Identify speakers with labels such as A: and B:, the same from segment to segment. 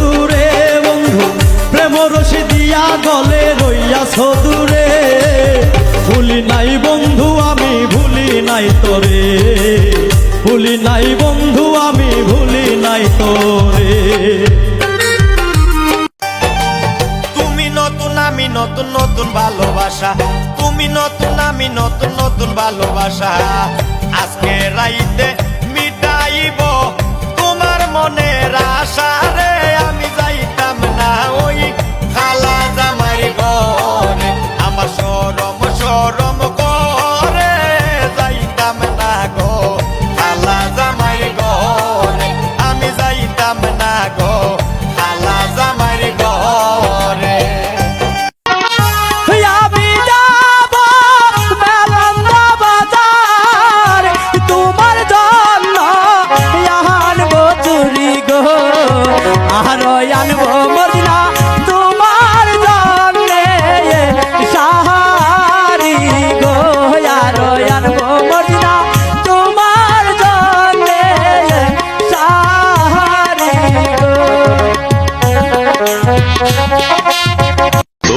A: দূরে, বন্ধু প্রেম রসি দিয়া গলে দূরে। ভুলি নাই বন্ধু, আমি ভুলি নাই তোরে। ভুলি নাই বন্ধু, আমি ভুলি নাই তোরে।
B: তুমি নতুন, আমি নতুন নতুন ভালোবাসা। তুমি নতুন, আমি নতুন নতুন ভালোবাসা। আজকে রাইতে
A: আর আনব মদিনা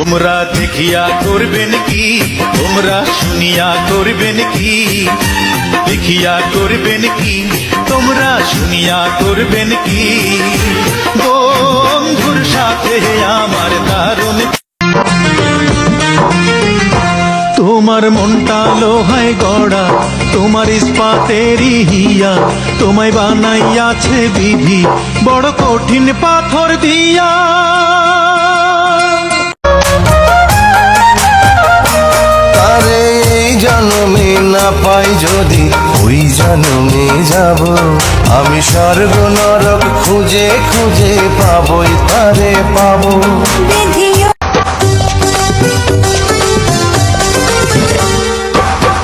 A: তোমরা
B: দেখিয়া করবেন কি? তোমরা শুনিয়া করবেন কি? দেখিয়া করবেন কি? তোমরা শুনিয়া করবেন কি? বন্ধুর সাথে আমার দারুণ তোমার মনটা লোহায় গড়া, তোমার ইস্পাতেরই হিয়া, তোমায় বানাইয়াছে বিধি, বড় কঠিন পাথর দিয়া।
C: পাই যদি ওই জন্মে যাব। আমি স্বর্গ নরক খুঁজে খুঁজে পাবই তারে পাবো।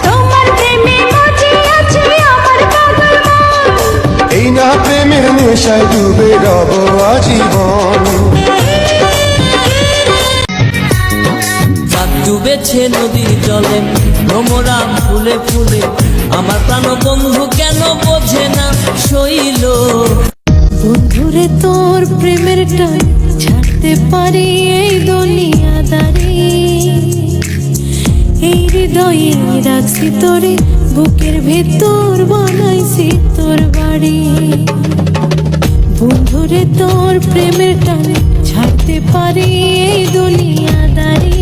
D: তোমার প্রেমে মজে আছে আমার পাগল
C: এই না প্রেমের নেশায় ডুবে রব আজীবন।
E: ডুবেছে নদীর জলে, ভ্রমরাম ফুলে ফুলে। আমার প্রাণ বন্ধু কেন বোঝে না শৈল
D: বন্ধুরে তোর প্রেমের টান ছাড়তে পারি এই দুনিয়াদারি। এই হৃদয়ে রাখছি তোরে, বুকের ভেতর বানাইছি তোর বাড়ি। বন্ধুরে তোর প্রেমের টানে ছাড়তে পারি এই দুনিয়াদারি।